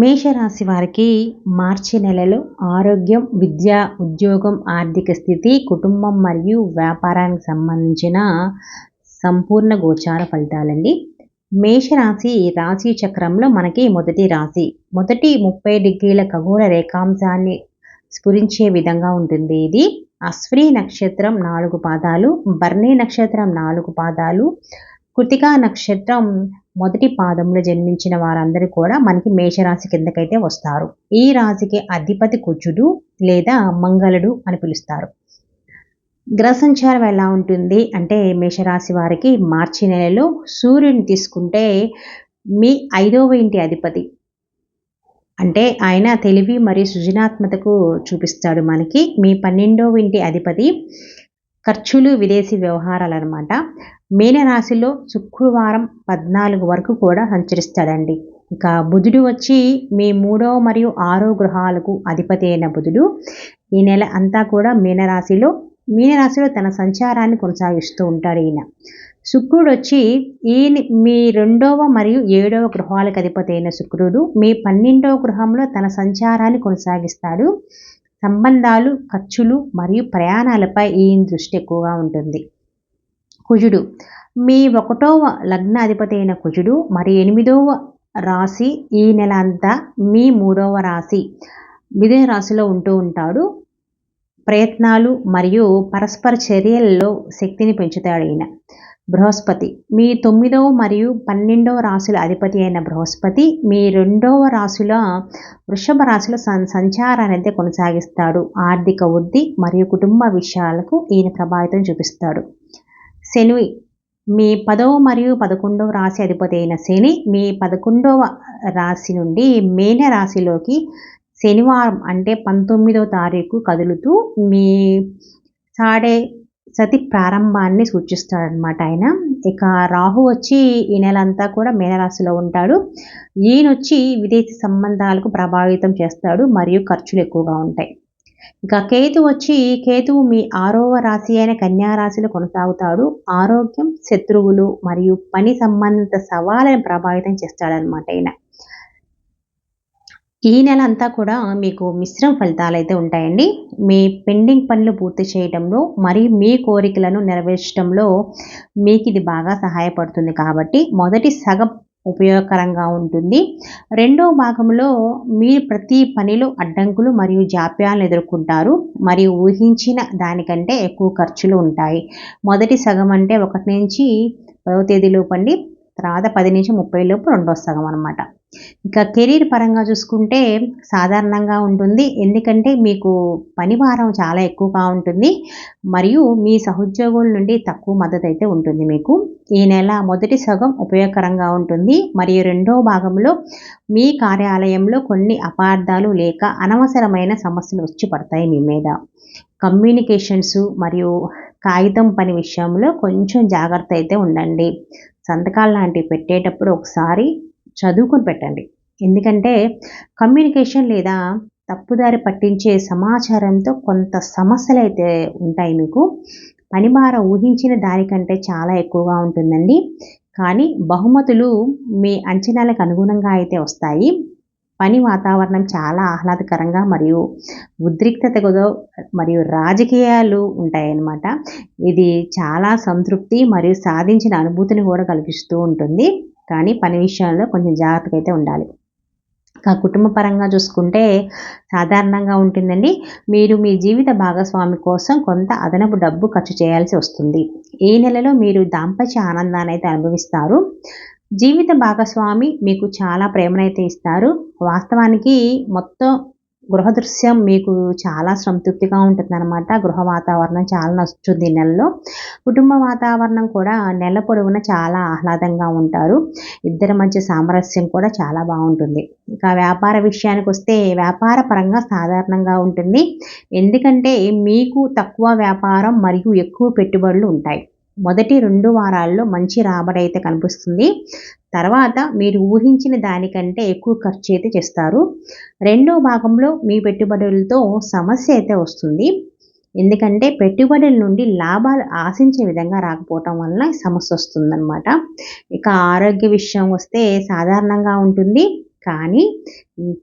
మేషరాశి వారికి మార్చి నెలలో ఆరోగ్యం విద్య ఉద్యోగం ఆర్థిక స్థితి కుటుంబం మరియు వ్యాపారానికి సంబంధించిన సంపూర్ణ గోచార ఫలితాలండి. మేషరాశి రాశి చక్రంలో మనకి మొదటి రాశి. మొదటి ముప్పై డిగ్రీల ఖగోళ రేఖాంశాన్ని స్ఫురించే విధంగా ఉంటుంది ఇది. అశ్విని నక్షత్రం నాలుగు పాదాలు బర్ణి నక్షత్రం నాలుగు పాదాలు కృతికా నక్షత్రం మొదటి పాదంలో జన్మించిన వారందరూ కూడా మనకి మేషరాశి కిందకైతే వస్తారు. ఈ రాశికి అధిపతి కుజుడు లేదా మంగళుడు అని పిలుస్తారు. గ్రహ సంచారం ఎలా ఉంటుంది అంటే మేషరాశి వారికి మార్చి నెలలో సూర్యుని తీసుకుంటే మీ ఐదవ ఇంటి అధిపతి అంటే ఆయన తెలివి మరియు సృజనాత్మతకు చూపిస్తాడు మనకి. మీ పన్నెండవ ఇంటి అధిపతి ఖర్చులు విదేశీ వ్యవహారాలు అనమాట మీనరాశిలో శుక్రవారం పద్నాలుగు వరకు కూడా సంచరిస్తాడండి. ఇక బుధుడు వచ్చి మీ మూడో మరియు ఆరో గృహాలకు అధిపతి అయిన బుధుడు ఈ నెల అంతా కూడా మీనరాశిలో మీనరాశిలో తన సంచారాన్ని కొనసాగిస్తూ ఉంటాడు ఈయన. శుక్రుడు వచ్చి ఈయన మీ రెండవ మరియు ఏడవ గృహాలకు అధిపతి అయిన శుక్రుడు మీ పన్నెండవ గృహంలో తన సంచారాన్ని కొనసాగిస్తాడు. సంబంధాలు ఖర్చులు మరియు ప్రయాణాలపై ఈయన దృష్టి ఎక్కువగా ఉంటుంది. కుజుడు. మీ ఒకటవ లగ్నాధిపతి అయిన కుజుడు మరి ఎనిమిదవ రాశి ఈ నెల అంతా మీ మూడవ రాశి మిథున రాశిలో ఉంటూ ఉంటాడు. ప్రయత్నాలు మరియు పరస్పర చర్యల్లో శక్తిని పెంచుతాడు ఈయన. బృహస్పతి. మీ తొమ్మిదవ మరియు పన్నెండవ రాశుల అధిపతి అయిన బృహస్పతి మీ రెండవ రాశుల వృషభ రాశిలో సంచారాన్ని అయితే కొనసాగిస్తాడు. ఆర్థిక వృద్ధి మరియు కుటుంబ విషయాలకు ఈయన ప్రభావితం చూపిస్తాడు. శని మీ పదవ మరియు పదకొండవ రాశి అధిపతి అయిన శని మీ పదకొండవ రాశి నుండి మేన రాశిలోకి శనివారం అంటే పంతొమ్మిదవ తారీఖు కదులుతూ మీ సాడే సతి ప్రారంభాన్ని సూచిస్తాడనమాట ఆయన. ఇక రాహు వచ్చి ఈ నెల అంతా కూడా మీనరాశిలో ఉంటాడు. ఈయన వచ్చి విదేశీ సంబంధాలకు ప్రభావితం చేస్తాడు మరియు ఖర్చులు ఎక్కువగా ఉంటాయి. ఇక కేతు వచ్చి కేతువు మీ ఆరవ రాశి అయిన కన్యారాశిలో కొనసాగుతాడు. ఆరోగ్యం శత్రువులు మరియు పని సంబంధిత సవాళ్ళని ప్రభావితం చేస్తాడనమాట ఆయన ఈ నెల అంతా కూడా మీకు మిశ్రమ ఫలితాలు అయితే ఉంటాయండి. మీ పెండింగ్ పనులు పూర్తి చేయడంలో మరియు మీ కోరికలను నెరవేర్చడంలో మీకు ఇది బాగా సహాయపడుతుంది కాబట్టి మొదటి సగం ఉపయోగకరంగా ఉంటుంది. రెండో భాగంలో మీరు ప్రతి పనిలో అడ్డంకులు మరియు జాప్యాలను ఎదుర్కొంటారు. మరియు ఊహించిన దానికంటే ఎక్కువ ఖర్చులు ఉంటాయి. మొదటి సగం అంటే ఒకటి నుంచి పదవ తేదీలోపండి తర్వాత పది నుంచి ముప్పై లోపు రెండో సగం అనమాట ఇక కెరీర్ పరంగా చూసుకుంటే సాధారణంగా ఉంటుంది. ఎందుకంటే మీకు పని భారం చాలా ఎక్కువగా ఉంటుంది. మరియు మీ సహోద్యోగుల నుండి తక్కువ మద్దతు అయితే ఉంటుంది మీకు. ఈ నెల మొదటి సగం ఉపయోగకరంగా ఉంటుంది. మరియు రెండో భాగంలో మీ కార్యాలయంలో కొన్ని అపార్థాలు లేక అనవసరమైన సమస్యలు వచ్చి పడతాయి మీ మీద. కమ్యూనికేషన్స్ మరియు కాగితం పని విషయంలో కొంచెం జాగ్రత్త అయితే ఉండండి. సంతకాలు లాంటివి పెట్టేటప్పుడు ఒకసారి చదువుకొని పెట్టండి. ఎందుకంటే కమ్యూనికేషన్ లేదా తప్పుదారి పట్టించే సమాచారంతో కొంత సమస్యలు అయితే ఉంటాయి మీకు. పనిభారం ఊహించిన దానికంటే చాలా ఎక్కువగా ఉంటుందండి. కానీ బహుమతులు మీ అంచనాలకు అనుగుణంగా అయితే వస్తాయి. పని వాతావరణం చాలా ఆహ్లాదకరంగా మరియు ఉద్రిక్తతతో మరియు రాజకీయాలు ఉంటాయన్నమాట. ఇది చాలా సంతృప్తి మరియు సాధించిన అనుభూతిని కూడా కలిగిస్తూ ఉంటుంది. కానీ పని విషయంలో కొంచెం జాగ్రత్తగా అయితే ఉండాలి కుటుంబ పరంగా చూసుకుంటే సాధారణంగా ఉంటుందండి. మీరు మీ జీవిత భాగస్వామి కోసం కొంత అదనపు డబ్బు ఖర్చు చేయాల్సి వస్తుంది. ఈ నెలలో మీరు దాంపత్య ఆనందాన్ని అయితే అనుభవిస్తారు. జీవిత భాగస్వామి మీకు చాలా ప్రేమనైతే ఇస్తారు. వాస్తవానికి మొత్తం గృహ దృశ్యం మీకు చాలా సంతృప్తిగా ఉంటుందన్నమాట. గృహ వాతావరణం చాలా నచ్చుతుంది నెలలో. కుటుంబ వాతావరణం కూడా నెల పొడవున చాలా ఆహ్లాదంగా ఉంటారు. ఇద్దరి మధ్య సామరస్యం కూడా చాలా బాగుంటుంది. ఇక వ్యాపార విషయానికి వస్తే వ్యాపార పరంగా సాధారణంగా ఉంటుంది. ఎందుకంటే మీకు తక్కువ వ్యాపారం మరియు ఎక్కువ పెట్టుబడులు ఉంటాయి. మొదటి రెండు వారాల్లో మంచి రాబడి అయితే కనిపిస్తుంది. తర్వాత మీరు ఊహించిన దానికంటే ఎక్కువ ఖర్చు అయితే చేస్తారు. రెండో భాగంలో మీ పెట్టుబడులతో సమస్య అయితే వస్తుంది. ఎందుకంటే పెట్టుబడుల నుండి లాభాలు ఆశించే విధంగా రాకపోవటం వలన సమస్య వస్తుందన్నమాట. ఇక ఆరోగ్య విషయం వస్తే సాధారణంగా ఉంటుంది. కానీ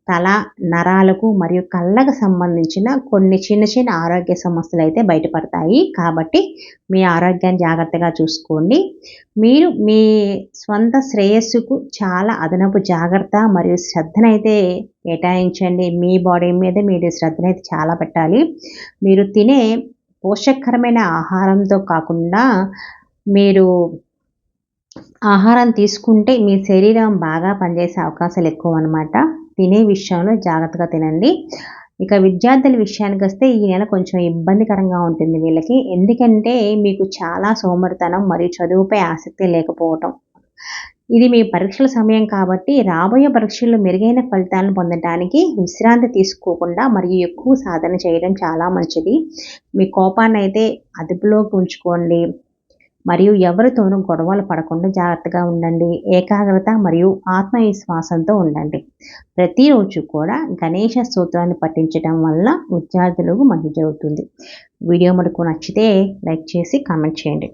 తల నరాలకు మరియు కళ్ళకు సంబంధించిన కొన్ని చిన్న చిన్న ఆరోగ్య సమస్యలు అయితే బయటపడతాయి. కాబట్టి మీ ఆరోగ్యాన్ని జాగ్రత్తగా చూసుకోండి. మీరు మీ స్వంత శ్రేయస్సుకు చాలా అదనపు జాగ్రత్త మరియు శ్రద్ధనైతే కేటాయించండి. మీ బాడీ మీద మీరు శ్రద్ధనైతే చాలా పెట్టాలి. మీరు తినే పోషకరమైన ఆహారంతో కాకుండా మీరు ఆహారం తీసుకుంటే మీ శరీరం బాగా పనిచేసే అవకాశాలు ఎక్కువ అనమాట తినే విషయంలో జాగ్రత్తగా తినండి. ఇక విద్యార్థుల విషయానికి వస్తే ఈ నెల కొంచెం ఇబ్బందికరంగా ఉంటుంది వీళ్ళకి. ఎందుకంటే మీకు చాలా సోమరితనం మరియు చదువుపై ఆసక్తి లేకపోవటం. ఇది మీ పరీక్షల సమయం కాబట్టి రాబోయే పరీక్షల్లో మెరుగైన ఫలితాలను పొందడానికి విశ్రాంతి తీసుకోకుండా మరియు ఎక్కువ సాధన చేయడం చాలా మంచిది. మీ కోపాన్ని అయితే అదుపులోకి ఉంచుకోండి. మరియు ఎవరితోనూ గొడవలు పడకుండా జాగ్రత్తగా ఉండండి ఏకాగ్రత మరియు ఆత్మవిశ్వాసంతో ఉండండి. ప్రతిరోజు కూడా గణేష సూత్రాన్ని పఠించడం వల్ల విద్యార్థులకు మంచి జరుగుతుంది. వీడియో మనకు నచ్చితే లైక్ చేసి కామెంట్ చేయండి.